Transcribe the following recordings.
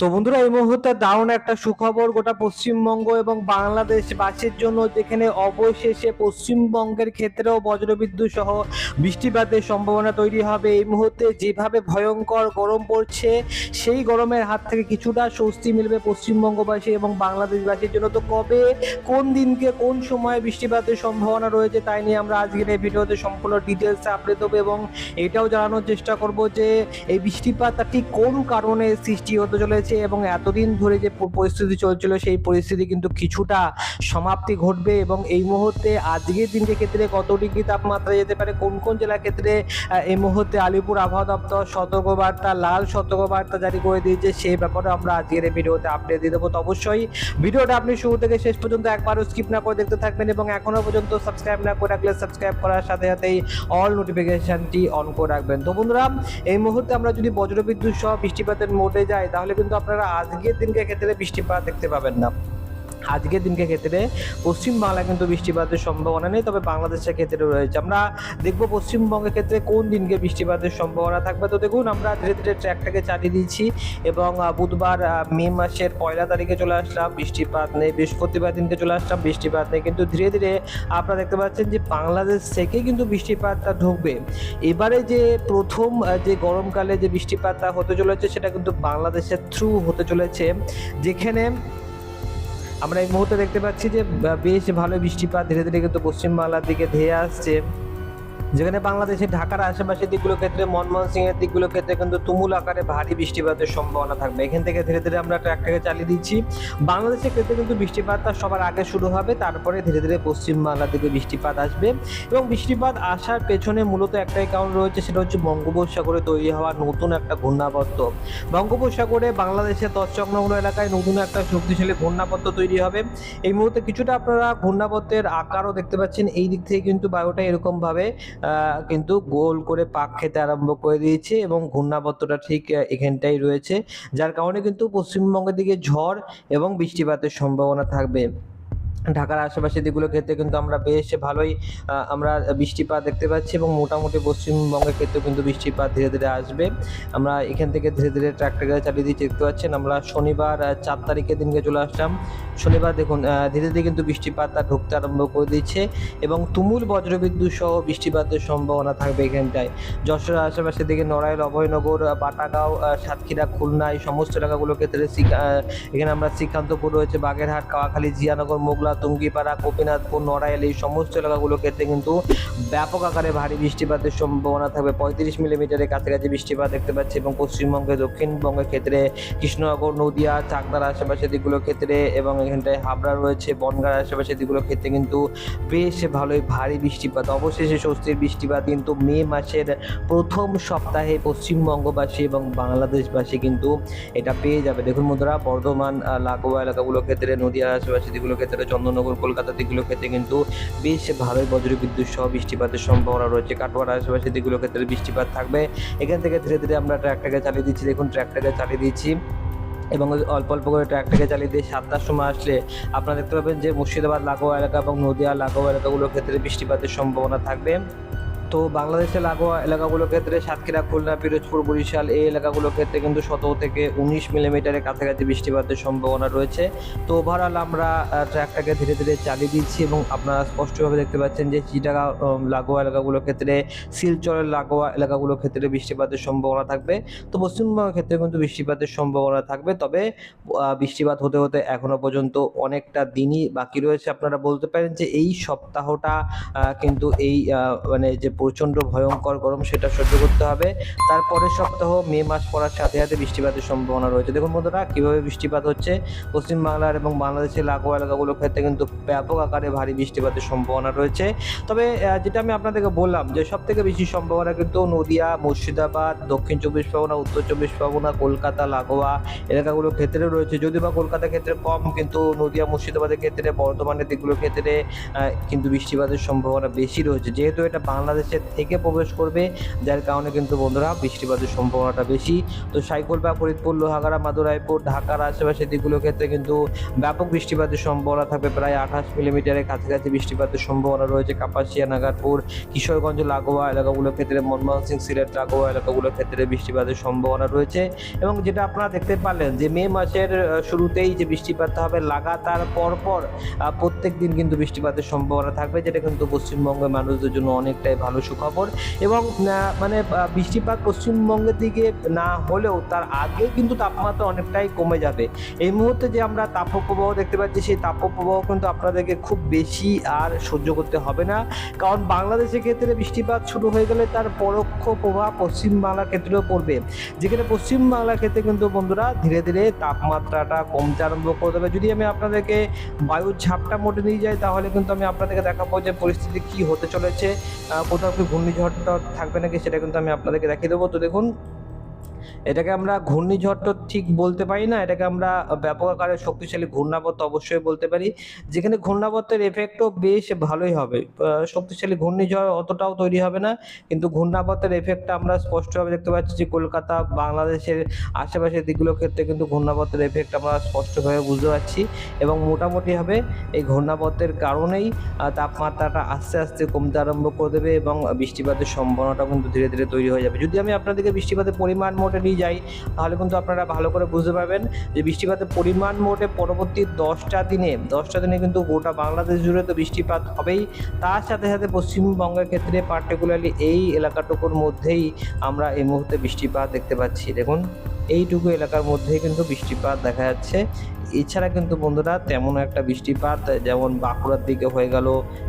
তো বন্ধুরা, এই মুহূর্তে দারুণ একটা সুখবর গোটা পশ্চিমবঙ্গ এবং বাংলাদেশ বাসীর জন্য যেখানে অবশেষে পশ্চিমবঙ্গের ক্ষেত্রেও বজ্রবিদ্যুৎ সহ বৃষ্টিপাতের সম্ভাবনা তৈরি হবে। এই মুহূর্তে যেভাবে ভয়ঙ্কর গরম পড়ছে, সেই গরমের হাত থেকে কিছুটা স্বস্তি মিলবে পশ্চিমবঙ্গবাসী এবং বাংলাদেশবাসীর জন্য। তো কবে, কোন দিনকে, কোন সময়ে বৃষ্টিপাতের সম্ভাবনা রয়েছে তাই নিয়ে আমরা আজকের এই ভিডিওতে সম্পূর্ণ ডিটেলসে আপডেট দেবো এবং এটাও জানানোর চেষ্টা করব যে, এই বৃষ্টিপাতটা ঠিক কোন কারণে সৃষ্টি হতে চলেছে। এবং এতদিন ধরে যে পরিস্থিতি চলছিল, সেই পরিস্থিতি কিন্তু কিছুটা সমাপ্তি ঘটবে এবং এই মুহূর্তে আজকের দিনকে ক্ষেত্রে কত ডিগ্রি তাপমাত্রা যেতে পারে, কোন কোন জেলার ক্ষেত্রে এই মুহূর্তে আলিপুর আবহাওয়া দপ্তর সতর্কবার্তা, লাল সতর্কবার্তা জারি করে দিয়েছে, সেই ব্যাপারে আমরা আজকের এই ভিডিওতে আপডেট দিয়ে দেবো। তো অবশ্যই ভিডিওটা আপনি শুরু থেকে শেষ পর্যন্ত একবারও স্কিপ না করে দেখতে থাকবেন এবং এখনও পর্যন্ত সাবস্ক্রাইব না করে রাখলে সাবস্ক্রাইব করার সাথে সাথেই অল নোটিফিকেশনটি অন করে রাখবেন। তো বন্ধুরা, এই মুহূর্তে আমরা যদি বজ্রবিদ্যুৎ সহ বৃষ্টিপাতের মোডে যাই, তাহলে কিন্তু আপনারা আজকের দিনকে ক্ষেত্রে বৃষ্টিপাত দেখতে পাবেন না। আজকের দিনকে ক্ষেত্রে পশ্চিম বাংলায় কিন্তু বৃষ্টিপাতের সম্ভাবনা নেই, তবে বাংলাদেশের ক্ষেত্রে রয়েছে। আমরা দেখব পশ্চিমবঙ্গের ক্ষেত্রে কোন দিনকে বৃষ্টিপাতের সম্ভাবনা থাকবে। তো দেখুন, আমরা ধীরে ধীরে ট্র্যাকটাকে চালিয়ে দিচ্ছি এবং বুধবার মে মাসের পয়লা তারিখে চলে আসলাম। বৃষ্টিপাত নেই, বৃহস্পতিবার দিনকে চলে আসলাম, বৃষ্টিপাত নেই। কিন্তু ধীরে ধীরে আপনারা দেখতে পাচ্ছেন যে বাংলাদেশ থেকে কিন্তু বৃষ্টিপাতটা ঢুকবে। এবারে যে প্রথম যে গরমকালে যে বৃষ্টিপাতটা হতে চলেছে, সেটা কিন্তু বাংলাদেশের থ্রু হতে চলেছে। যেখানে আমরা এই মুহূর্তে দেখতে পাচ্ছি যে বেশ ভালো বৃষ্টিপাত, ধীরে ধীরে কিন্তু পশ্চিমবাংলার দিকে ধেয়ে আসছে। যেখানে বাংলাদেশের ঢাকার আশেপাশের দিকগুলোর ক্ষেত্রে মনমোহন সিং এর দিকগুলোর ক্ষেত্রে কিন্তু তুমুল আকারে ভারী বৃষ্টিপাতের সম্ভাবনা থাকবে। এখান থেকে ধীরে ধীরে আমরা ট্র্যাকটাকে চালিয়ে দিচ্ছি। বাংলাদেশের ক্ষেত্রে কিন্তু বৃষ্টিপাতটা সবার আগে শুরু হবে তারপরে ধীরে ধীরে পশ্চিম বাংলার দিকে বৃষ্টিপাত আসবে এবং বৃষ্টিপাত আসার পেছনে মূলত একটাই কারণ রয়েছে সেটা হচ্ছে বঙ্গোপসাগরে তৈরি হওয়া নতুন একটা ঘূর্ণাবর্ত বঙ্গোপসাগরে বাংলাদেশের তৎসংলগ্ন এলাকায় নতুন একটা শক্তিশালী ঘূর্ণাবর্ত তৈরি হবে। এই মুহূর্তে কিছুটা আপনারা ঘূর্ণাবর্তের আকারও দেখতে পাচ্ছেন। এই দিক থেকে কিন্তু বায়ুটা এরকম ভাবে আহ, কিন্তু গোল করে পাক খেতে আরম্ভ করে দিয়েছে এবং ঘূর্ণাবর্তটা ঠিক এখানটাই রয়েছে। যার কারণে কিন্তু পশ্চিমবঙ্গের দিকে ঝড় এবং বৃষ্টিপাতের সম্ভাবনা থাকবে। ঢাকার আশেপাশে দিকগুলোর ক্ষেত্রে কিন্তু আমরা বেশ ভালোই আমরা বৃষ্টিপাত দেখতে পাচ্ছি এবং মোটামুটি পশ্চিমবঙ্গের ক্ষেত্রেও কিন্তু বৃষ্টিপাত ধীরে ধীরে আসবে। আমরা এখান থেকে ধীরে ধীরে ট্র্যাকটাকে চালিয়ে দিচ্ছি, দেখতে পাচ্ছেন আমরা শনিবার চার তারিখের দিনকে চলে আসলাম। শনিবার দেখুন ধীরে ধীরে কিন্তু বৃষ্টিপাতটা ঢুকতে আরম্ভ করে দিচ্ছে এবং তুমুল বজ্রবিদ্যুৎ সহ বৃষ্টিপাতের সম্ভাবনা থাকবে এখানটায়। যশোর আশেপাশের দিকে নড়াইল, অভয়নগর বাটাগাঁও সাতক্ষীরা, খুলনা এই সমস্ত এলাকাগুলোর ক্ষেত্রে এখানে আমরা শ্রীকান্তপুর রয়েছে, বাগেরহাট, কাওয়াখালী, জিয়ানগর, মোগলা টুঙ্গিপাড়া গোপীনাথপুর নড়াইল এই সমস্ত এলাকাগুলোর ক্ষেত্রে কিন্তু ব্যাপক আকারে ভারী বৃষ্টিপাতের সম্ভাবনা থাকবে। পঁয়ত্রিশ মিলিমিটারের কাছাকাছি বৃষ্টিপাত দেখতে পাচ্ছি এবং পশ্চিমবঙ্গে দক্ষিণবঙ্গের ক্ষেত্রে কৃষ্ণনগর, নদিয়া, চাকদার আশেপাশে দিকগুলোর ক্ষেত্রে এবং এখানটায় হাবড়া রয়েছে, বনগাঁর আশেপাশে দিকগুলোর ক্ষেত্রে কিন্তু বেশ ভালোই ভারী বৃষ্টিপাত। অবশেষে স্বস্তির বৃষ্টিপাত কিন্তু মে মাসের প্রথম সপ্তাহে পশ্চিমবঙ্গবাসী এবং বাংলাদেশবাসী কিন্তু এটা পেয়ে যাবে। দেখুন বন্ধুরা, বর্ধমান লাগোয়া এলাকাগুলোর ক্ষেত্রে, নদীয়ার আশেপাশে দিকগুলোর ক্ষেত্রে চন্দননগর, কলকাতা দিকগুলোর ক্ষেত্রে কিন্তু বেশ ভালোই বজ্রবিদ্যুৎ সহ বৃষ্টিপাতের সম্ভাবনা রয়েছে। কাটোয়ার আশেপাশের দিকগুলোর ক্ষেত্রে বৃষ্টিপাত থাকবে। এখান থেকে ধীরে ধীরে আমরা ট্র্যাকটাকে চালিয়ে দিচ্ছি। দেখুন ট্র্যাকটাকে চালিয়ে দিচ্ছি এবং অল্প অল্প করে ট্র্যাকটাকে চালিয়ে দিয়ে সাতটার সময় আসলে আপনারা দেখতে পাবেন যে মুর্শিদাবাদ লাগোয়া এলাকা এবং নদিয়া লাগোয়া এলাকাগুলোর ক্ষেত্রে বৃষ্টিপাতের সম্ভাবনা থাকবে। তো বাংলাদেশের লাগোয়া এলাকাগুলোর ক্ষেত্রে সাতক্ষীরা, খুলনা, পিরোজপুর, বরিশাল এই এলাকাগুলোর ক্ষেত্রে কিন্তু সতেরো থেকে উনিশ মিলিমিটারের কাছাকাছি বৃষ্টিপাতের সম্ভাবনা রয়েছে। তো ওভারঅল আমরা ট্র্যাকটাকে ধীরে ধীরে চালিয়ে দিচ্ছি এবং আপনারা স্পষ্টভাবে দেখতে পাচ্ছেন যে চিটাগা লাগোয়া এলাকাগুলোর ক্ষেত্রে, শিলচরের লাগোয়া এলাকাগুলোর ক্ষেত্রে বৃষ্টিপাতের সম্ভাবনা থাকবে। তো পশ্চিমবঙ্গের ক্ষেত্রে কিন্তু বৃষ্টিপাতের সম্ভাবনা থাকবে, তবে বৃষ্টিপাত হতে হতে এখনও পর্যন্ত অনেকটা দিনই বাকি রয়েছে। আপনারা বলতে পারেন যে এই সপ্তাহটা কিন্তু এই মানে যে প্রচণ্ড ভয়ঙ্কর গরম, সেটা সহ্য করতে হবে। তারপরের সপ্তাহ, মে মাস পড়ার সাথে সাথে বৃষ্টিপাতের সম্ভাবনা রয়েছে। দেখুন বন্ধুরা, কীভাবে বৃষ্টিপাত হচ্ছে? পশ্চিমবাংলার এবং বাংলাদেশের লাগোয়া এলাকাগুলোর ক্ষেত্রে কিন্তু ব্যাপক আকারে ভারী বৃষ্টিপাতের সম্ভাবনা রয়েছে। তবে যেটা আমি আপনাদেরকে বললাম যে সব থেকে বেশি সম্ভাবনা কিন্তু নদিয়া, মুর্শিদাবাদ, দক্ষিণ চব্বিশ পরগনা, উত্তর চব্বিশ পরগনা, কলকাতা, লাগোয়া এলাকাগুলোর ক্ষেত্রে রয়েছে। যদিও বা কলকাতার ক্ষেত্রে কম, কিন্তু নদিয়া, মুর্শিদাবাদের ক্ষেত্রে, বর্ধমানের দিকগুলোর ক্ষেত্রে কিন্তু বৃষ্টিপাতের সম্ভাবনা বেশি রয়েছে। যেহেতু এটা বাংলাদেশের পাশের থেকে প্রবেশ করবে, যার কারণে কিন্তু বন্ধুরা বৃষ্টিপাতের সম্ভাবনাটা বেশি। তো সাইকলবা ফরিদপুর, লোহাগাড়া, মাদুরাইপুর, ঢাকার আশেপাশে দিকগুলোর ক্ষেত্রে কিন্তু ব্যাপক বৃষ্টিপাতের সম্ভাবনা থাকবে। প্রায় আঠাশ মিলিমিটারের কাছাকাছি বৃষ্টিপাতের সম্ভাবনা রয়েছে কাপাসিয়া, নাগারপুর, কিশোরগঞ্জ, লাগোয়া এলাকাগুলোর ক্ষেত্রে, মনমোহন সিং, সিলেট লাগোয়া এলাকাগুলোর ক্ষেত্রে বৃষ্টিপাতের সম্ভাবনা রয়েছে। এবং যেটা আপনারা দেখতে পারলেন যে মে মাসের শুরুতেই যে বৃষ্টিপাত হবে, লাগাতার পরপর প্রত্যেক দিন কিন্তু বৃষ্টিপাতের সম্ভাবনা থাকবে, যেটা কিন্তু পশ্চিমবঙ্গের মানুষদের জন্য অনেকটাই ভালো সুখবর এবং মানে বৃষ্টিপাত পশ্চিমবঙ্গের দিকে না হলেও তার আগে কিন্তু তাপমাত্রা অনেকটাই কমে যাবে। এই মুহূর্তে যে আমরা তাপপ্রবাহ দেখতে পাচ্ছি, সেই তাপপ্রবাহ কিন্তু আপনাদেরকে খুব বেশি আর সহ্য করতে হবে না। কারণ বাংলাদেশের ক্ষেত্রে বৃষ্টিপাত শুরু হয়ে গেলে তার পরোক্ষ প্রভাব পশ্চিমবাংলার ক্ষেত্রেও পড়বে। যেখানে পশ্চিমবাংলার ক্ষেত্রে কিন্তু বন্ধুরা ধীরে ধীরে তাপমাত্রাটা কমতে আরম্ভ করে দেবে। যদি আমি আপনাদেরকে বায়ুর ঝাপটা মোটে নিয়ে যাই, তাহলে কিন্তু আমি আপনাদেরকে দেখাবো যে পরিস্থিতি কি হতে চলেছে কোথাও ঘূর্ণিঝড়টা থাকবে নাকি সেটা কিন্তু আমি আপনাদেরকে দেখিয়ে দেবো। তো দেখুন এটাকে আমরা ঘূর্ণিঝড় তো ঠিক বলতে পারি না, এটাকে আমরা ব্যাপক আকারে শক্তিশালী ঘূর্ণাবর্ত অবশ্যই বলতে পারি। যেখানে ঘূর্ণাবর্তের এফেক্টও বেশ ভালোই হবে। শক্তিশালী ঘূর্ণিঝড় অতটাও তৈরি হবে না, কিন্তু ঘূর্ণাবর্তের এফেক্টটা আমরা স্পষ্টভাবে দেখতে পাচ্ছি যে কলকাতা, বাংলাদেশের আশেপাশের দিকগুলোর ক্ষেত্রে কিন্তু ঘূর্ণাবর্তের এফেক্ট আমরা স্পষ্টভাবে বুঝতে পারছি এবং মোটামুটিভাবে এই ঘূর্ণাবর্তের কারণেই তাপমাত্রাটা আস্তে আস্তে কমতে আরম্ভ করে দেবে এবং বৃষ্টিপাতের সম্ভাবনাটা কিন্তু ধীরে ধীরে তৈরি হয়ে যাবে। যদি আমি আপনাদেরকে বৃষ্টিপাতের পরিমাণ মোটে নিয়ে যাই, তাহলে কিন্তু আপনারা ভালো করে বুঝতে পারবেন যে বৃষ্টিপাতের পরিমাণ মোটে পরবর্তী দশটা দিনে দশটা দিনে কিন্তু গোটা বাংলাদেশ জুড়ে তো বৃষ্টিপাত হবেই। তার সাথে সাথে পশ্চিমবঙ্গের ক্ষেত্রে পার্টিকুলারলি এই এলাকাটুকুর মধ্যেই আমরা এই মুহূর্তে বৃষ্টিপাত দেখতে পাচ্ছি। দেখুন, এইটুকু এলাকার মধ্যেই কিন্তু বৃষ্টিপাত দেখা যাচ্ছে। এছাড়া কিন্তু বন্ধুরা তেমন একটা বৃষ্টিপাত, যেমন বাঁকুড়ার দিকে হয়ে গেল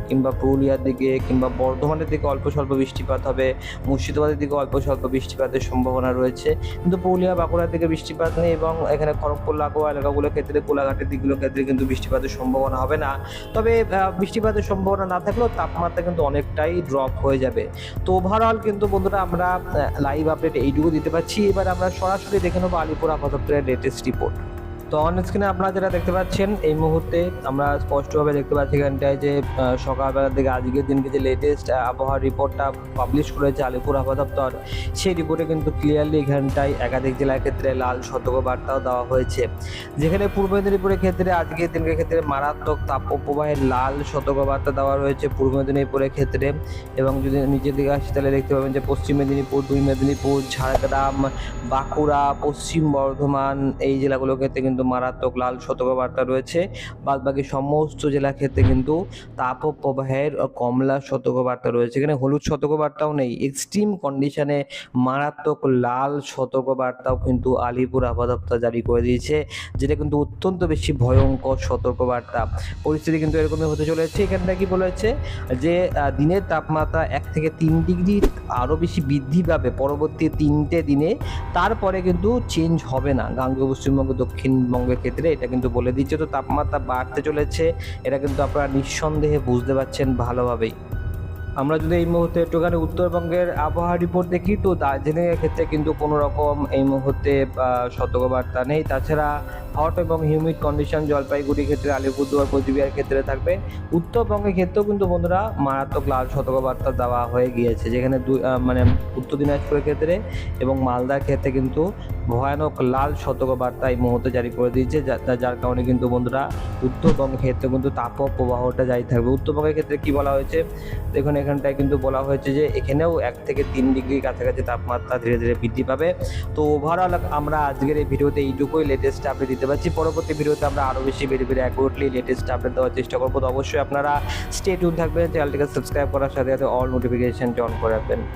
কিংবা পুরুলিয়ার দিকে কিংবা বর্ধমানের দিকে অল্প স্বল্প বৃষ্টিপাত হবে, মুর্শিদাবাদের দিকে অল্প স্বল্প বৃষ্টিপাতের সম্ভাবনা রয়েছে। কিন্তু পুরুলিয়া, বাঁকুড়ার দিকে বৃষ্টিপাত নেই এবং এখানে খড়গপুর, লাগোয়া এলাকাগুলোর ক্ষেত্রে, কোলাঘাটের দিকগুলোর ক্ষেত্রে কিন্তু বৃষ্টিপাতের সম্ভাবনা হবে না। তবে বৃষ্টিপাতের সম্ভাবনা না থাকলেও তাপমাত্রা কিন্তু অনেকটাই ড্রপ হয়ে যাবে। তো ওভারঅল কিন্তু বন্ধুরা আমরা লাইভ আপডেট এইটুকু দিতে পারছি। এবার আমরা সরাসরি দেখে নেব আলিপুর আবহাওয়া লেটেস্ট রিপোর্ট তো অন স্ক্রিনে আপনারা যেটা দেখতে পাচ্ছেন, এই মুহূর্তে আমরা স্পষ্টভাবে দেখতে পাচ্ছি এখানটায় যে সকালবেলার দিকে, আজকের দিনকে যে লেটেস্ট আবহাওয়ার রিপোর্টটা পাবলিশ করেছে আলিপুর আবহাওয়া দপ্তর, সেই রিপোর্টে কিন্তু ক্লিয়ারলি এখানটায় একাধিক জেলার ক্ষেত্রে লাল সতর্কবার্তাও দেওয়া হয়েছে। যেখানে পূর্ব মেদিনীপুরের ক্ষেত্রে, আজকের দিনকে ক্ষেত্রে মারাত্মক তাপপ্রবাহের লাল সতর্কবার্তা দেওয়া রয়েছে পূর্ব মেদিনীপুরের ক্ষেত্রে এবং যদি নিচের দিকে আসি তাহলে দেখতে পাবেন যে, পশ্চিম মেদিনীপুর, দুই মেদিনীপুর, ঝাড়গ্রাম, বাঁকুড়া, পশ্চিম বর্ধমান এই জেলাগুলোর ক্ষেত্রে কিন্তু মারাত্মক লাল সতর্কবার্তা রয়েছে। বাদবাকি সমস্ত জেলার ক্ষেত্রে কিন্তু তাপপ্রবাহের কমলা সতর্কবার্তা রয়েছে। এখানে হলুদ সতর্কবার্তাও নেই। এক্সট্রিম কন্ডিশনে মারাত্মক লাল সতর্কবার্তাও কিন্তু আলিপুর আবহাওয়া জারি করে দিয়েছে, যেটা কিন্তু অত্যন্ত বেশি ভয়ঙ্কর সতর্কবার্তা। পরিস্থিতি কিন্তু এরকমই হতে চলেছে। এখানটা কি বলেছে? যে দিনের তাপমাত্রা এক থেকে তিন ডিগ্রি, আরও বেশি বৃদ্ধি পাবে পরবর্তী তিনটে দিনে। তারপরে কিন্তু চেঞ্জ হবে না। গাঙ্গেয় পশ্চিমবঙ্গ দক্ষিণবঙ্গের ক্ষেত্রে, এটা কিন্তু বলে দিচ্ছে। তো তাপমাত্রা বাড়তে চলেছে, এটা কিন্তু আপনারা নিঃসন্দেহে বুঝতে পারছেন ভালোভাবেই। আমরা যদি এই মুহূর্তে একটুখানি উত্তরবঙ্গের আবহাওয়া রিপোর্ট দেখি, তো দার্জিলিংয়ের ক্ষেত্রে কিন্তু কোনো রকম এই মুহূর্তে সতর্কবার্তা নেই। তাছাড়া হট এবং হিউমিড কন্ডিশন জলপাইগুড়ির ক্ষেত্রে, আলিপুরদুয়ার, কোচবিহার ক্ষেত্রে থাকবে। উত্তরবঙ্গের ক্ষেত্রেও কিন্তু বন্ধুরা মারাত্মক লাল সতর্কবার্তা দেওয়া হয়ে গিয়েছে, যেখানে দুই মানে উত্তর দিনাজপুরের ক্ষেত্রে এবং মালদার ক্ষেত্রে কিন্তু ভয়ানক লাল সতর্কবার্তা এই মুহূর্তে জারি করে দিয়েছে যার কারণে কিন্তু বন্ধুরা উত্তরবঙ্গের ক্ষেত্রে কিন্তু তাপ প্রবাহটা জারি থাকবে। উত্তরবঙ্গের ক্ষেত্রে কি বলা হয়েছে? দেখুন, এখানটায় কিন্তু বলা হয়েছে যে এখানেও এক থেকে তিন ডিগ্রি কাছাকাছি তাপমাত্রা ধীরে ধীরে বৃদ্ধি পাবে। তো ওভারঅল আমরা আজকের এই ভিডিওতে এইটুকুই লেটেস্ট আপডেট দিতে পারছি পরবর্তী ভিডিওতে আমরা আরও বেশি বেড়ে বেড়ে অ্যাকুরেটলি লেটেস্ট আপডেট দেওয়ার চেষ্টা করব। তো অবশ্যই আপনারা স্টেট টিউন থাকবেন চ্যানেলটিকে সাবস্ক্রাইব করার সাথে সাথে অল নোটিফিকেশন অন করে রাখবেন।